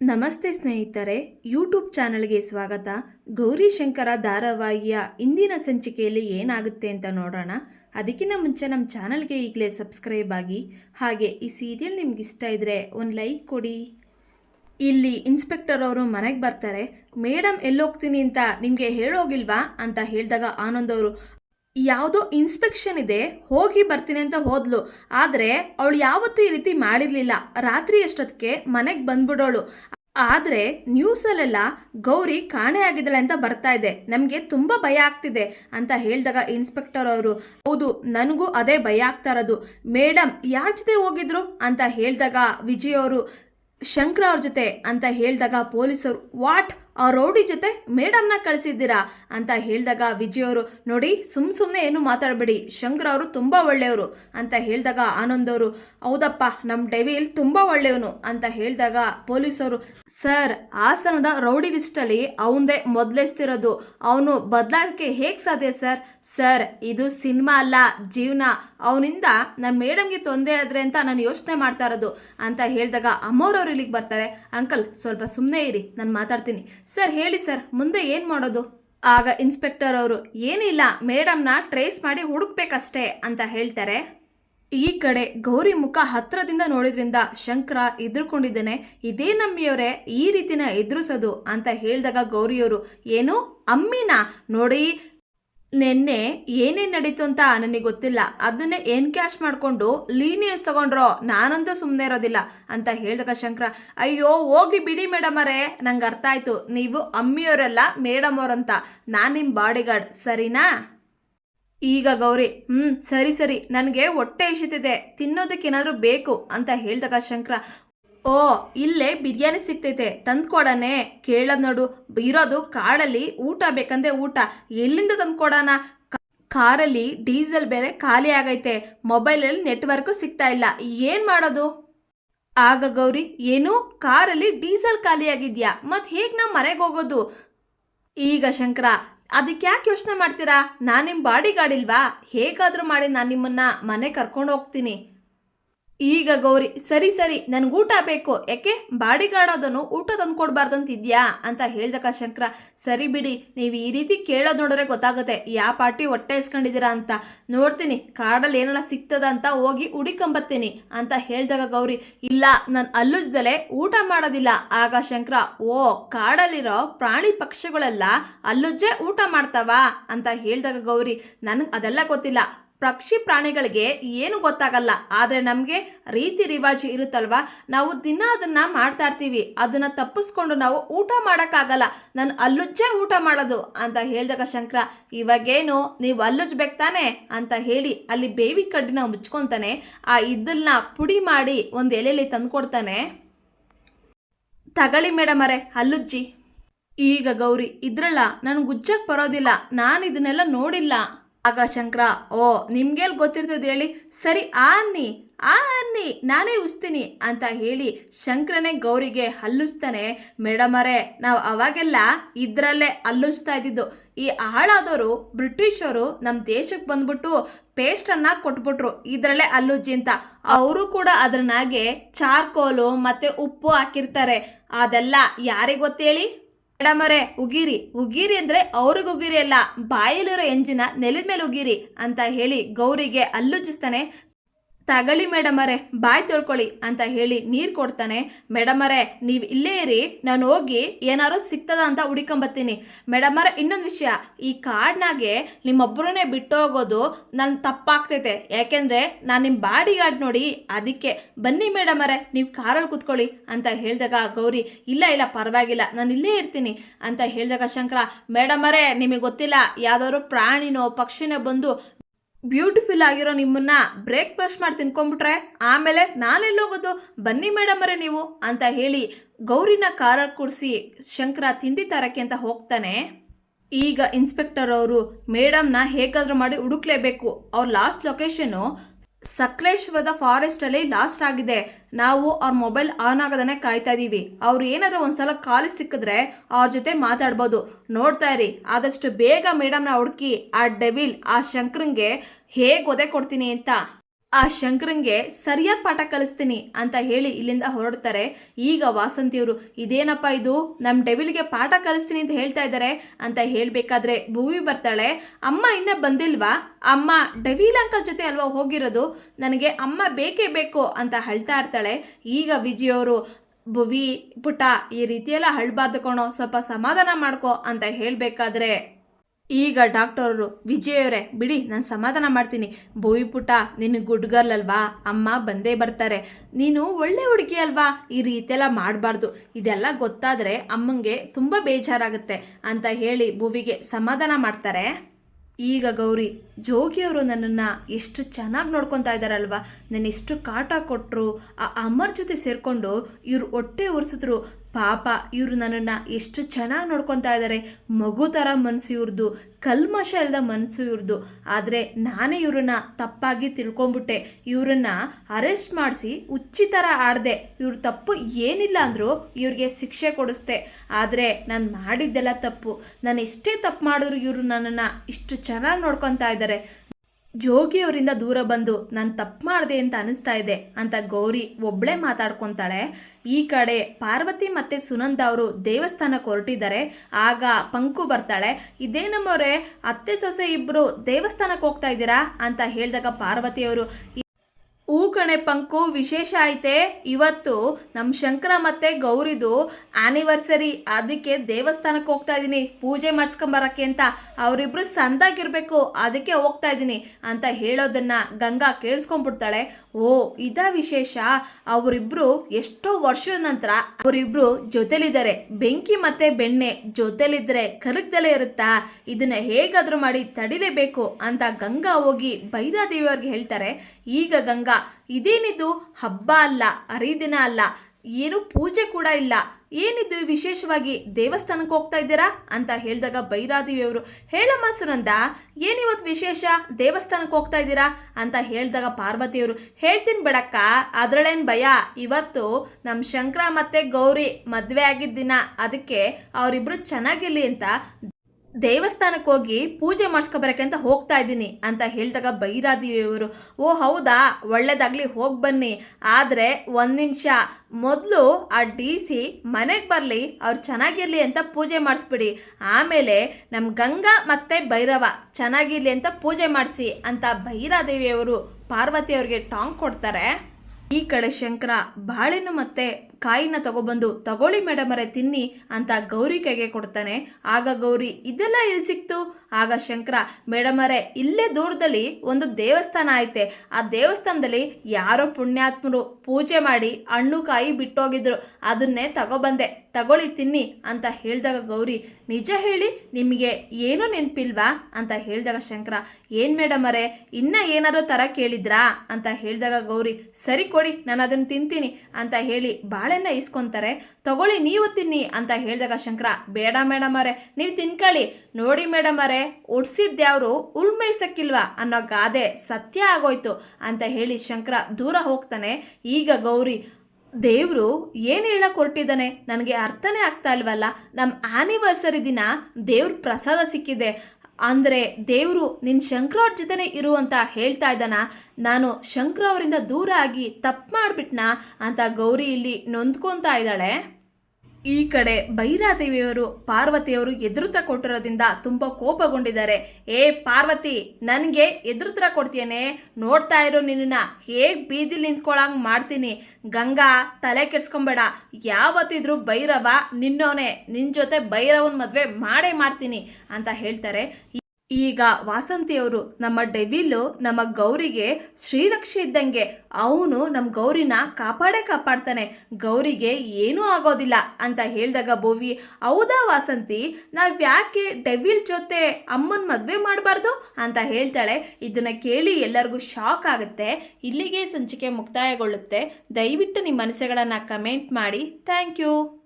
ನಮಸ್ತೆ ಸ್ನೇಹಿತರೆ ಯೂಟ್ಯೂಬ್ ಚಾನಲ್ಗೆ ಸ್ವಾಗತ. ಗೌರಿಶಂಕರ ಧಾರಾವಾಹಿಯ ಇಂದಿನ ಸಂಚಿಕೆಯಲ್ಲಿ ಏನಾಗುತ್ತೆ ಅಂತ ನೋಡೋಣ. ಅದಕ್ಕಿಂತ ಮುಂಚೆ ನಮ್ಮ ಚಾನಲ್ಗೆ ಈಗಲೇ ಸಬ್ಸ್ಕ್ರೈಬ್ ಆಗಿ, ಹಾಗೆ ಈ ಸೀರಿಯಲ್ ನಿಮ್ಗೆ ಇಷ್ಟ ಇದ್ದರೆ ಒಂದು ಲೈಕ್ ಕೊಡಿ. ಇಲ್ಲಿ ಇನ್ಸ್ಪೆಕ್ಟರ್ ಅವರು ಮನೆಗೆ ಬರ್ತಾರೆ. ಮೇಡಮ್, ಎಲ್ಲೋಗ್ತೀನಿ ಅಂತ ನಿಮಗೆ ಹೇಳೋಗಿಲ್ವಾ? ಅಂತ ಹೇಳಿದಾಗ ಆನಂದ್ ಅವರು ಯಾವುದೋ ಇನ್ಸ್ಪೆಕ್ಷನ್ ಇದೆ, ಹೋಗಿ ಬರ್ತೀನಿ ಅಂತ ಹೋದ್ಲು. ಆದರೆ ಅವಳು ಯಾವತ್ತೂ ಈ ರೀತಿ ಮಾಡಿರಲಿಲ್ಲ. ರಾತ್ರಿ ಎಷ್ಟೊತ್ತಿಗೆ ಮನೆಗೆ ಬಂದ್ಬಿಡೋಳು. ಆದರೆ ನ್ಯೂಸಲ್ಲೆಲ್ಲ ಗೌರಿ ಕಾಣೆ ಆಗಿದ್ದಾಳೆ ಅಂತ ಬರ್ತಾ ಇದೆ. ನಮಗೆ ತುಂಬ ಭಯ ಆಗ್ತಿದೆ ಅಂತ ಹೇಳಿದಾಗ ಇನ್ಸ್ಪೆಕ್ಟರ್ ಅವರು, ಹೌದು, ನನಗೂ ಅದೇ ಭಯ ಆಗ್ತಾ ಇರೋದು. ಮೇಡಮ್ ಯಾರ ಜೊತೆ ಹೋಗಿದ್ರು? ಅಂತ ಹೇಳಿದಾಗ ವಿಜಯ್ ಅವರು, ಶಂಕರ ಅವ್ರ ಜೊತೆ. ಅಂತ ಹೇಳಿದಾಗ ಪೊಲೀಸರು, ವಾಟ್? ಆ ರೌಡಿ ಜೊತೆ ಮೇಡಮ್ನ ಕಳಿಸಿದ್ದೀರಾ ಅಂತ ಹೇಳಿದಾಗ ವಿಜಯ್ ಅವರು, ನೋಡಿ, ಸುಮ್ ಸುಮ್ಮನೆ ಏನು ಮಾತಾಡಬೇಡಿ. ಶಂಕರ್ ಅವರು ತುಂಬ ಒಳ್ಳೆಯವರು ಅಂತ ಹೇಳಿದಾಗ ಆನಂದ್ ಅವರು, ಹೌದಪ್ಪ ನಮ್ಮ ಡೆವಿಲ್ ತುಂಬ ಒಳ್ಳೆಯವನು ಅಂತ ಹೇಳಿದಾಗ ಪೊಲೀಸರು ಸರ್, ಹಾಸನದ ರೌಡಿ ಲಿಸ್ಟಲ್ಲಿ ಅವನದೇ ಮೊದಲೆಸ್ತಿರೋದು. ಅವನು ಬದಲಾಗಕ್ಕೆ ಹೇಗೆ ಸಾಧ್ಯ ಸರ್? ಸರ್, ಇದು ಸಿನಿಮಾ ಅಲ್ಲ, ಜೀವನ. ಅವನಿಂದ ನಮ್ಮ ಮೇಡಮ್ಗೆ ತೊಂದರೆ ಆದರೆ ಅಂತ ನಾನು ಯೋಚನೆ ಮಾಡ್ತಾ ಇರೋದು ಅಂತ ಹೇಳಿದಾಗ ಅಮ್ಮವ್ರವ್ರು ಇಲ್ಲಿಗೆ ಬರ್ತಾರೆ. ಅಂಕಲ್, ಸ್ವಲ್ಪ ಸುಮ್ಮನೆ ಇರಿ, ನಾನು ಮಾತಾಡ್ತೀನಿ. ಸರ್, ಹೇಳಿ ಸರ್, ಮುಂದೆ ಏನು ಮಾಡೋದು? ಆಗ ಇನ್ಸ್ಪೆಕ್ಟರ್ ಅವರು, ಏನಿಲ್ಲ, ಮೇಡಮ್ನ ಟ್ರೇಸ್ ಮಾಡಿ ಹುಡುಕ್ಬೇಕಷ್ಟೇ, ಅಂತ ಹೇಳ್ತಾರೆ. ಈ ಕಡೆ ಗೌರಿ ಮುಖ ಹತ್ರದಿಂದ ನೋಡಿದ್ರಿಂದ ಶಂಕರ ಎದುರ್ಕೊಂಡಿದ್ದೇನೆ ಇದೇ ನಮ್ಮಿಯವರೇ, ಈ ರೀತಿನ ಎದುರಿಸೋದು ಅಂತ ಹೇಳಿದಾಗ ಗೌರಿಯವರು, ಏನು, ಅಮ್ಮಿನ? ನೋಡಿ ನಿನ್ನೆ ಏನೇನು ನಡೀತು ಅಂತ ನನಗೆ ಗೊತ್ತಿಲ್ಲ. ಅದನ್ನೇ ಏನು ಕ್ಯಾಶ್ ಮಾಡಿಕೊಂಡು ಲೀನಿಯನ್ಸ್ ತಗೊಂಡ್ರೋ ನಾನಂತೂ ಸುಮ್ಮನೆ ಇರೋದಿಲ್ಲ ಅಂತ ಹೇಳಿದಾಗ ಶಂಕರ, ಅಯ್ಯೋ, ಹೋಗಿ ಬಿಡಿ ಮೇಡಮ್ ಅವರೇ, ನಂಗೆ ಅರ್ಥ ಆಯಿತು. ನೀವು ಅಮ್ಮಿಯವರಲ್ಲ ಮೇಡಮ್ ಅವ್ರಂತ. ನಾನು ನಿಮ್ಮ ಬಾಡಿಗಾರ್ಡ್ ಸರಿನಾ? ಈಗ ಗೌರಿ ಹ್ಞೂ ಸರಿ ಸರಿ. ನನಗೆ ಹೊಟ್ಟೆ ಇಶಿತಿದೆ ತಿನ್ನೋದಕ್ಕೇನಾದರೂ ಬೇಕು? ಅಂತ ಹೇಳಿದಾಗ ಶಂಕರ ಓ, ಇಲ್ಲೇ ಬಿರಿಯಾನಿ ಸಿಗ್ತೈತೆ. ತಂದ್ಕೊಡನೆ. ಕೇಳದ್ ನೋಡು, ಇರೋದು ಕಾಡಲ್ಲಿ ಊಟ ಬೇಕಂದ್ರೆ ಊಟ. ಎಲ್ಲಿಂದ ತಂದ್ಕೊಡೋಣ? ಕಾರಲ್ಲಿ ಡೀಸೆಲ್ ಬೇರೆ ಖಾಲಿ ಆಗೈತೆ. ಮೊಬೈಲಲ್ಲಿ ನೆಟ್ವರ್ಕ್ ಸಿಗ್ತಾ ಇಲ್ಲ. ಏನು ಮಾಡೋದು? ಆಗ ಗೌರಿ, ಏನು? ಕಾರಲ್ಲಿ ಡೀಸೆಲ್ ಖಾಲಿ ಆಗಿದ್ಯಾ? ಮತ್ತೆ ಹೇಗೆ ನಾವು ಮನೆಗೆ ಹೋಗೋದು? ಈಗ ಶಂಕರ, ಅದಕ್ಕೆ ಯಾಕೆ ಯೋಚನೆ ಮಾಡ್ತೀರಾ? ನಾನು ನಿಮ್ಮ ಬಾಡಿ ಗಾರ್ಡ್ ಹೇಗಾದರೂ ಮಾಡಿ ನಾನು ನಿಮ್ಮನ್ನ ಮನೆ ಕರ್ಕೊಂಡು ಹೋಗ್ತೀನಿ. ಈಗ ಗೌರಿ, ಸರಿ ಸರಿ, ನನ್ಗೆ ಊಟ ಬೇಕು. ಯಾಕೆ? ಬಾಡಿಗಾರ್ಡ್ ಅದನ್ನು ಊಟ ತಂದ್ಕೊಡ್ಬಾರ್ದು ಅಂತಿದ್ಯಾ ಅಂತ ಹೇಳ್ದಕ್ಕ ಶಂಕರ, ಸರಿ ಬಿಡಿ, ನೀವು ಈ ರೀತಿ ಕೇಳೋದು ನೋಡಿದ್ರೆ ಗೊತ್ತಾಗುತ್ತೆ. ಯಾವ ಪಾರ್ಟಿ ಹೊಟ್ಟೆ ಇಸ್ಕೊಂಡಿದ್ದೀರಾ ಅಂತ. ನೋಡ್ತೀನಿ ಕಾಡಲ್ಲಿ ಏನಾರ ಸಿಗ್ತದ ಅಂತ ಹೋಗಿ ಹುಡಿಕೊಂಬತ್ತೀನಿ ಅಂತ ಹೇಳ್ದಾಗ ಗೌರಿ, ಇಲ್ಲ, ನಾನು ಅಲ್ಲುಜ್ದಲೆ ಊಟ ಮಾಡೋದಿಲ್ಲ. ಆಗ ಶಂಕರ, ಓ ಕಾಡಲ್ಲಿರೋ ಪ್ರಾಣಿ ಪಕ್ಷಿಗಳೆಲ್ಲ ಅಲ್ಲುಜ್ಜೆ ಊಟ ಮಾಡ್ತಾವಾ? ಅಂತ ಹೇಳ್ದಾಗ ಗೌರಿ, ನನಗೆ ಅದೆಲ್ಲ ಗೊತ್ತಿಲ್ಲ. ಪಕ್ಷಿ ಪ್ರಾಣಿಗಳಿಗೆ ಏನು ಗೊತ್ತಾಗಲ್ಲ, ಆದರೆ ನಮಗೆ ರೀತಿ ರಿವಾಜು ಇರುತ್ತಲ್ವಾ? ನಾವು ದಿನ ಅದನ್ನು ಮಾಡ್ತಾ ಇರ್ತೀವಿ, ಅದನ್ನು ತಪ್ಪಿಸ್ಕೊಂಡು ನಾವು ಊಟ ಮಾಡೋಕ್ಕಾಗಲ್ಲ, ನಾನು ಅಲ್ಲುಜ್ಜೆ ಊಟ ಮಾಡೋದು ಅಂತ ಹೇಳಿದಾಗ ಶಂಕರ, ಇವಾಗೇನು, ನೀವು ಅಲ್ಲುಜ್ಬೇಕು ತಾನೆ? ಅಂತ ಹೇಳಿ ಅಲ್ಲಿ ಬೇವಿ ಕಡ್ಡಿನ ಮುಚ್ಕೊತಾನೆ, ಆ ಇದ್ದಲ್ನ ಪುಡಿ ಮಾಡಿ ಒಂದು ಎಲೆಯಲ್ಲಿ ತಂದುಕೊಡ್ತಾನೆ. ತಗಳಿ ಮೇಡಮ್ ಅರೆ ಹಲ್ಲುಜ್ಜಿ ಈಗ ಗೌರಿ, ಇದ್ರಲ್ಲ, ನನಗೆ ಗುಜ್ಜಕ್ಕೆ ಬರೋದಿಲ್ಲ, ನಾನು ಇದನ್ನೆಲ್ಲ ನೋಡಿಲ್ಲ. ಆಗ ಶಂಕರ, ಓ, ನಿಮ್ಗೆಲ್ ಗೊತ್ತಿರ್ತದೆ ಹೇಳಿ? ಸರಿ ಆ ಅನ್ನಿ ಆ ಅನ್ನಿ ನಾನೇ ಉಸ್ತೀನಿ ಅಂತ ಹೇಳಿ ಶಂಕರನೇ ಗೌರಿಗೆ ಹಲ್ಲುಸ್ತಾನೆ ಮೇಡಮರೇ ನಾವು ಅವಾಗೆಲ್ಲ ಇದ್ರಲ್ಲೇ ಹಲ್ಲುಸ್ತಾ ಇದ್ದಿದ್ದು. ಈ ಹಾಳಾದವರು ಬ್ರಿಟಿಷರು ನಮ್ಮ ದೇಶಕ್ಕೆ ಬಂದ್ಬಿಟ್ಟು ಪೇಸ್ಟನ್ನ ಕೊಟ್ಬಿಟ್ರು, ಇದರಲ್ಲೇ ಅಲ್ಲುಜ್ಜಿ ಅಂತ. ಅವರು ಕೂಡ ಅದ್ರನಾಗೆ ಚಾರ್ಕೋಲು ಮತ್ತೆ ಉಪ್ಪು ಹಾಕಿರ್ತಾರೆ. ಅದೆಲ್ಲ ಯಾರಿಗೆ ಗೊತ್ತೇಳಿ? ಮೇಡಮರೇ, ಉಗಿರಿ. ಉಗಿರಿ ಅಂದ್ರೆ ಅವ್ರಿಗೆ ಉಗಿರಿ ಅಲ್ಲ, ಬಾಯಲ್ಲಿರೋ ಎಂಜಿನ ನೆಲದ ಮೇಲೆ ಉಗಿರಿ ಅಂತ ಹೇಳಿ ಗೌರಿಗೆ ಅಲ್ಲುಜ್ಜಿಸ್ತಾನೆ. ತಗಳಿ ಮೇಡಮರೇ, ಬಾಯ್ ತೊಳ್ಕೊಳ್ಳಿ ಅಂತ ಹೇಳಿ ನೀರು ಕೊಡ್ತಾನೆ. ಮೇಡಮರೇ, ನೀವು ಇಲ್ಲೇ ಇರಿ, ನಾನು ಹೋಗಿ ಏನಾರು ಸಿಗ್ತದ ಅಂತ ಹುಡಿಕೊಂಬತ್ತೀನಿ. ಮೇಡಮರೇ, ಇನ್ನೊಂದು ವಿಷಯ, ಈ ಕಾಡ್ನಾಗೆ ನಿಮ್ಮೊಬ್ಬರನ್ನೇ ಬಿಟ್ಟು ಹೋಗೋದು ನನ್ನ ತಪ್ಪಾಗ್ತೈತೆ. ಯಾಕೆಂದರೆ ನಾನು ನಿಮ್ಮ ಬಾಡಿ ಗಾರ್ಡ್ ನೋಡಿ, ಅದಕ್ಕೆ ಬನ್ನಿ ಮೇಡಮರೇ, ನೀವು ಕಾರಲ್ಲಿ ಕೂತ್ಕೊಳ್ಳಿ ಅಂತ ಹೇಳಿದಾಗ ಗೌರಿ, ಇಲ್ಲ ಇಲ್ಲ, ಪರವಾಗಿಲ್ಲ, ನಾನು ಇಲ್ಲೇ ಇರ್ತೀನಿ ಅಂತ ಹೇಳಿದಾಗ ಶಂಕರ, ಮೇಡಮರೇ, ನಿಮಗೆ ಗೊತ್ತಿಲ್ಲ, ಯಾವ್ದಾದ್ರು ಪ್ರಾಣಿನೋ ಪಕ್ಷಿನೋ ಬಂದು ಬ್ಯೂಟಿಫುಲ್ ಆಗಿರೋ ನಿಮ್ಮನ್ನ ಬ್ರೇಕ್ಫಾಸ್ಟ್ ಮಾಡಿ ತಿನ್ಕೊಂಡ್ಬಿಟ್ರೆ ಆಮೇಲೆ ನಾನೆಲ್ಲಿ ಹೋಗೋದು? ಬನ್ನಿ ಮೇಡಮರೇ ನೀವು ಅಂತ ಹೇಳಿ ಗೌರಿನ ಕಾರ ಕೂಡಿಸಿ ಶಂಕರ ತಿಂಡಿ ತರಕ್ಕೆ ಅಂತ ಹೋಗ್ತಾನೆ. ಈಗ ಇನ್ಸ್ಪೆಕ್ಟರ್ ಅವರು ಮೇಡಮ್ನ ಹೇಗಾದರೂ ಮಾಡಿ ಹುಡುಕ್ಲೇಬೇಕು. ಅವ್ರ ಲಾಸ್ಟ್ ಲೊಕೇಶನು ಸಕಲೇಶ್ವರದ ಫಾರೆಸ್ಟಲ್ಲಿ ಲಾಸ್ಟ್ ಆಗಿದೆ. ನಾವು ಅವ್ರ ಮೊಬೈಲ್ ಆನ್ ಆಗೋದನ್ನೇ ಕಾಯ್ತಾ ಇದ್ದೀವಿ ಅವ್ರು ಏನಾದರೂ ಒಂದ್ಸಲ ಖಾಲಿ ಸಿಕ್ಕಿದ್ರೆ ಅವ್ರ ಜೊತೆ ಮಾತಾಡ್ಬೋದು. ನೋಡ್ತಾ ಇರಿ. ಆದಷ್ಟು ಬೇಗ ಮೇಡಮ್ನ ಹುಡುಕಿ, ಆ ಡೆವಿಲ್ ಆ ಶಂಕರಂಗೆ ಹೇಗೆ ಒದೆ ಕೊಡ್ತೀನಿ ಅಂತ. ಆ ಶಂಕರಂಗೆ ಸರಿಯಾದ ಪಾಠ ಕಲಿಸ್ತೀನಿ ಅಂತ ಹೇಳಿ ಇಲ್ಲಿಂದ ಹೊರಡ್ತಾರೆ. ಈಗ ವಾಸಂತಿಯವರು, ಇದೇನಪ್ಪ ಇದು? ನಮ್ಮ ಡೆವಿಲ್ಗೆ ಪಾಠ ಕಲಿಸ್ತೀನಿ ಅಂತ ಹೇಳ್ತಾ ಇದ್ದಾರೆ ಅಂತ ಹೇಳಬೇಕಾದ್ರೆ ಭೂವಿ ಬರ್ತಾಳೆ. ಅಮ್ಮ ಇನ್ನೂ ಬಂದಿಲ್ವಾ? ಅಮ್ಮ, ಡೆವಿಲ್ ಅಂಕಲ್ ಜೊತೆ ಅಲ್ವಾ ಹೋಗಿರೋದು? ನನಗೆ ಅಮ್ಮ ಬೇಕೇ ಬೇಕು ಅಂತ ಅಳ್ತಾ ಇರ್ತಾಳೆ. ಈಗ ವಿಜಯವರು ಭುವಿ ಪುಟ ಈ ರೀತಿಯೆಲ್ಲ ಹಳ್ಬಾರ್ದು ಸ್ವಲ್ಪ ಸಮಾಧಾನ ಮಾಡ್ಕೋ ಅಂತ ಹೇಳಬೇಕಾದ್ರೆ ಈಗ ಡಾಕ್ಟರ್ ವಿಜಯವರೇ, ಬಿಡಿ, ನಾನು ಸಮಾಧಾನ ಮಾಡ್ತೀನಿ. ಬೋಯಿ ಪುಟ ನೀನು ಗುಡ್ ಅಲ್ವಾ ಅಮ್ಮ ಬಂದೇ ಬರ್ತಾರೆ. ನೀನು ಒಳ್ಳೆ ಹುಡುಗಿ ಅಲ್ವಾ? ಈ ರೀತಿಯೆಲ್ಲ ಮಾಡಬಾರ್ದು. ಇದೆಲ್ಲ ಗೊತ್ತಾದರೆ ಅಮ್ಮಂಗೆ ತುಂಬ ಬೇಜಾರಾಗುತ್ತೆ ಅಂತ ಹೇಳಿ ಭುವಿಗೆ ಸಮಾಧಾನ ಮಾಡ್ತಾರೆ. ಈಗ ಗೌರಿ, ಜೋಗಿಯವರು ನನ್ನನ್ನು ಎಷ್ಟು ಚೆನ್ನಾಗಿ ನೋಡ್ಕೊತಾ ಇದ್ದಾರಲ್ವಾ? ನಾನು ಎಷ್ಟು ಕಾಟ ಕೊಟ್ಟರು ಆ ಅಮ್ಮರ ಜೊತೆ ಸೇರಿಕೊಂಡು ಇವರು ಹೊಟ್ಟೆ ಉರ್ಸಿದ್ರು ಪಾಪ ಇವರು ನನ್ನನ್ನು ಎಷ್ಟು ಚೆನ್ನಾಗಿ ನೋಡ್ಕೊತಾ ಇದ್ದಾರೆ ಮಗು ಥರ ಮನಸ್ಸು ಇವ್ರದ್ದು ಕಲ್ಮಶ ಇಲ್ಲದ ಮನಸ್ಸು ಇವ್ರದ್ದು ಆದರೆ ನಾನೇ ಇವ್ರನ್ನ ತಪ್ಪಾಗಿ ತಿಳ್ಕೊಂಬಿಟ್ಟೆ. ಇವ್ರನ್ನ ಅರೆಸ್ಟ್ ಮಾಡಿಸಿ ಹುಚ್ಚಿ ಥರ ಆಡಿದೆ. ಇವ್ರ ತಪ್ಪು ಏನಿಲ್ಲ ಅಂದರೂ ಇವ್ರಿಗೆ ಶಿಕ್ಷೆ ಕೊಡಿಸ್ದೆ. ಆದರೆ ನಾನು ಮಾಡಿದ್ದೆಲ್ಲ ತಪ್ಪು. ನಾನು ಎಷ್ಟೇ ತಪ್ಪು ಮಾಡಿದ್ರು ಇವರು ನನ್ನನ್ನು ಇಷ್ಟು ಚೆನ್ನಾಗಿ ನೋಡ್ಕೊತಾ ಇದ್ದಾರೆ ಜೋಗಿ ಅವರಿಂದ ದೂರ ಬಂದು, ನಾನು ತಪ್ಪು ಮಾಡಿದೆ ಅಂತ ಅನಿಸ್ತಾ ಇದೆ ಅಂತ ಗೌರಿ ಒಬ್ಳೆ ಮಾತಾಡ್ಕೊತಾಳೆ. ಈ ಕಡೆ ಪಾರ್ವತಿ ಮತ್ತು ಸುನಂದ ಅವರು ದೇವಸ್ಥಾನಕ್ಕೆ ಹೊರಟಿದ್ದಾರೆ. ಆಗ ಪಂಕು ಬರ್ತಾಳೆ. ಇದೇನಮ್ಮವ್ರೆ, ಅತ್ತೆ ಸೊಸೆ ಇಬ್ಬರು ದೇವಸ್ಥಾನಕ್ಕೆ ಹೋಗ್ತಾ ಇದ್ದೀರಾ? ಅಂತ ಹೇಳಿದಾಗ ಪಾರ್ವತಿಯವರು ಹೂ ಕಣೆ ಪಂಕು ವಿಶೇಷ ಐತೆ. ಇವತ್ತು ನಮ್ಮ ಶಂಕರ ಮತ್ತೆ ಗೌರಿದು ಆನಿವರ್ಸರಿ ಅದಕ್ಕೆ ದೇವಸ್ಥಾನಕ್ಕೆ ಹೋಗ್ತಾ ಇದ್ದೀನಿ. ಪೂಜೆ ಮಾಡಿಸ್ಕೊಂಬರಕ್ಕೆ ಅಂತ ಅವರಿಬ್ರು ಸಂದಾಗಿರ್ಬೇಕು. ಅದಕ್ಕೆ ಹೋಗ್ತಾ ಇದ್ದೀನಿ ಅಂತ ಹೇಳೋದನ್ನ ಗಂಗಾ ಕೇಳಿಸ್ಕೊಂಡ್ಬಿಡ್ತಾಳೆ. ಓ, ಇದ ವಿಶೇಷ? ಅವರಿಬ್ರು ಎಷ್ಟೋ ವರ್ಷದ ನಂತರ ಅವರಿಬ್ರು ಜೊತೆಲಿದ್ದಾರೆ. ಬೆಂಕಿ ಮತ್ತೆ ಬೆಣ್ಣೆ ಜೊತೆಲಿದ್ರೆ ಕರಗ್ದಲೇ ಇರುತ್ತಾ? ಇದನ್ನ ಹೇಗಾದ್ರೂ ಮಾಡಿ ತಡಿಲೇಬೇಕು ಅಂತ ಗಂಗಾ ಹೋಗಿ ಭೈರಾದೇವಿಯವ್ರಿಗೆ ಹೇಳ್ತಾರೆ. ಈಗ ಗಂಗಾ ಇದೇನಿದು ಹಬ್ಬ ಅಲ್ಲ, ಹರಿದಿನ ಅಲ್ಲ, ಏನು ಪೂಜೆ ಕೂಡ ಇಲ್ಲ. ಏನಿದು ವಿಶೇಷವಾಗಿ ದೇವಸ್ಥಾನಕ್ಕೆ ಹೋಗ್ತಾ ಇದ್ದೀರಾ ಅಂತ ಹೇಳಿದಾಗ ಬೈರಾದೇವಿಯವರು ಹೇಳಮ್ಮ ಸುನಂದ, ಏನಿವತ್ತು ವಿಶೇಷ? ದೇವಸ್ಥಾನಕ್ಕೆ ಹೋಗ್ತಾ ಇದ್ದೀರಾ ಅಂತ ಹೇಳಿದಾಗ ಪಾರ್ವತಿಯವರು ಹೇಳ್ತೀನಿ ಬಿಡಕ್ಕ ಅದರಳೇನು ಭಯ? ಇವತ್ತು ನಮ್ಮ ಶಂಕರ ಮತ್ತೆ ಗೌರಿ ಮದುವೆ ಆಗಿದ್ದ ದಿನ ಅದಕ್ಕೆ ಅವರಿಬ್ರು ಚೆನ್ನಾಗಿರಲಿ ಅಂತ ದೇವಸ್ಥಾನಕ್ಕೆ ಹೋಗಿ ಪೂಜೆ ಮಾಡಿಸ್ಕೊಬರಕ್ಕೆ ಅಂತ ಹೋಗ್ತಾ ಇದ್ದೀನಿ ಅಂತ ಹೇಳಿದಾಗ ಬೈರಾದಿಯವರು ಓ ಹೌದಾ, ಒಳ್ಳೇದಾಗಲಿ ಹೋಗಿ ಬನ್ನಿ. ಆದರೆ ಒಂದು ನಿಮಿಷ, ಮೊದಲು ಆ ಡಿ ಸಿ ಮನೆಗೆ ಬರಲಿ, ಅವ್ರು ಚೆನ್ನಾಗಿರಲಿ ಅಂತ ಪೂಜೆ ಮಾಡಿಸ್ಬಿಡಿ. ಆಮೇಲೆ ನಮ್ಮ ಗಂಗಾ ಮತ್ತು ಭೈರವ ಚೆನ್ನಾಗಿರಲಿ ಅಂತ ಪೂಜೆ ಮಾಡಿಸಿ ಅಂತ ಭೈರಾದೇವಿಯವರು ಪಾರ್ವತಿಯವ್ರಿಗೆ ಟಾಂಗ್ ಕೊಡ್ತಾರೆ. ಈ ಕಡೆ ಶಂಕರ ಬಾಳೆನು ಮತ್ತೆ ಕಾಯಿನ ತಗೊಬಂದು ತಗೊಳ್ಳಿ ಮೇಡಮರೇ ತಿನ್ನಿ ಅಂತ ಗೌರಿ ಕೈಗೆ ಕೊಡ್ತಾನೆ. ಆಗ ಗೌರಿ, ಇದೆಲ್ಲ ಎಲ್ಲಿ ಸಿಕ್ತು? ಆಗ ಶಂಕರ ಮೇಡಮರೇ ಇಲ್ಲೇ ದೂರದಲ್ಲಿ ಒಂದು ದೇವಸ್ಥಾನ ಐತೆ. ಆ ದೇವಸ್ಥಾನದಲ್ಲಿ ಯಾರೋ ಪುಣ್ಯಾತ್ಮರು ಪೂಜೆ ಮಾಡಿ ಹಣ್ಣು ಕಾಯಿ ಬಿಟ್ಟೋಗಿದ್ರು. ಅದನ್ನೇ ತಗೊಬಂದೆ. ತಗೊಳ್ಳಿ, ತಿನ್ನಿ ಅಂತ ಹೇಳಿದಾಗ ಗೌರಿ, ನಿಜ ಹೇಳಿ, ನಿಮಗೆ ಏನೂ ನೆನಪಿಲ್ವಾ? ಅಂತ ಹೇಳಿದಾಗ ಶಂಕರ, ಏನು ಮೇಡಮರೇ ಇನ್ನ ಏನಾದ್ರು ಥರ ಕೇಳಿದ್ರಾ? ಅಂತ ಹೇಳಿದಾಗ ಗೌರಿ, ಸರಿ ಕೊಡಿ, ನಾನು ಅದನ್ನು ತಿಂತೀನಿ ಅಂತ ಹೇಳಿ ಬಾಳೆನ್ನ ಇಸ್ಕೊಂತಾರೆ. ತಗೊಳ್ಳಿ, ನೀವು ತಿನ್ನಿ ಅಂತ ಹೇಳಿದಾಗ ಶಂಕರ, ಬೇಡ ಮೇಡಮ್ ಅರೆ ನೀವು ತಿನ್ಕೊಳ್ಳಿ ನೋಡಿ ಮೇಡಮ್ ಅರೆ ಉಡ್ಸಿದ್ಯಾವ್ರು ಉಲ್ಮೈಸಕ್ಕಿಲ್ವಾ ಅನ್ನೋ ಗಾದೆ ಸತ್ಯ ಆಗೋಯ್ತು ಅಂತ ಹೇಳಿ ಶಂಕರ ದೂರ ಹೋಗ್ತಾನೆ. ಈಗ ಗೌರಿ, ದೇವ್ರು ಏನು ಹೇಳಕ್ಕೆ ಹೊರಟಿದ್ದಾನೆ? ನನಗೆ ಅರ್ಥನೇ ಆಗ್ತಾ ಇಲ್ವಲ್ಲ? ನಮ್ಮ ಆನಿವರ್ಸರಿ ದಿನ ದೇವ್ರ ಪ್ರಸಾದ ಸಿಕ್ಕಿದೆ. ಅಂದರೆ ದೇವರು ನಿನ್ನ ಶಂಕರವ್ರ ಜೊತೆನೇ ಇರು ಅಂತ ಹೇಳ್ತಾ ಇದ್ದಾನ. ನಾನು ಶಂಕರ ಅವರಿಂದ ದೂರ ಆಗಿ ತಪ್ಪು ಮಾಡಿಬಿಟ್ನಾ ಅಂತ ಗೌರಿ ಇಲ್ಲಿ ನೊಂದ್ಕೊತಾ ಇದ್ದಾಳೆ. ಈ ಕಡೆ ಭೈರಾದೇವಿಯವರು ಪಾರ್ವತಿಯವರು ಎದುರುತ್ತ ಕೊಟ್ಟಿರೋದ್ರಿಂದ ತುಂಬ ಕೋಪಗೊಂಡಿದ್ದಾರೆ. ಏ ಪಾರ್ವತಿ, ನನಗೆ ಎದುರುತ್ರ ಕೊಡ್ತೀಯನೇ? ನೋಡ್ತಾ ಇರೋ ನಿನ್ನ ಹೇಗೆ ಬೀದಿಲಿ ನಿಂತ್ಕೊಳಂಗೆ ಮಾಡ್ತೀನಿ? ಗಂಗಾ, ತಲೆ ಕೆಡ್ಸ್ಕೊಂಬೇಡ. ಯಾವತ್ತಿದ್ರೂ ಭೈರವ ನಿನ್ನೋನೆ ನಿನ್ನ ಜೊತೆ ಭೈರವನ ಮದುವೆ ಮಾಡೇ ಮಾಡ್ತೀನಿ ಅಂತ ಹೇಳ್ತಾರೆ. ಈಗ ವಾಸಂತಿಯವರು ನಮ್ಮ ಡೆವಿಲು, ನಮ್ಮ ಗೌರಿಗೆ ಶ್ರೀರಕ್ಷೆ ಇದ್ದಂಗೆ ಅವನು ನಮ್ಮ ಗೌರಿನ ಕಾಪಾಡೇ ಕಾಪಾಡ್ತಾನೆ. ಗೌರಿಗೆ ಏನೂ ಆಗೋದಿಲ್ಲ ಅಂತ ಹೇಳಿದಾಗ ಬೋವಿ ಹೌದಾ ವಾಸಂತಿ? ನಾವು ಯಾಕೆ ಡೆವಿಲ್ ಜೊತೆ ಅಮ್ಮನ ಮದುವೆ ಮಾಡಬಾರ್ದು? ಅಂತ ಹೇಳ್ತಾಳೆ. ಇದನ್ನು ಕೇಳಿ ಎಲ್ಲರಿಗೂ ಶಾಕ್ ಆಗುತ್ತೆ. ಇಲ್ಲಿಗೆ ಸಂಚಿಕೆ ಮುಕ್ತಾಯಗೊಳ್ಳುತ್ತೆ. ದಯವಿಟ್ಟು ನಿಮ್ಮ ಮನಸ್ಸುಗಳನ್ನು ಕಮೆಂಟ್ ಮಾಡಿ. Thank you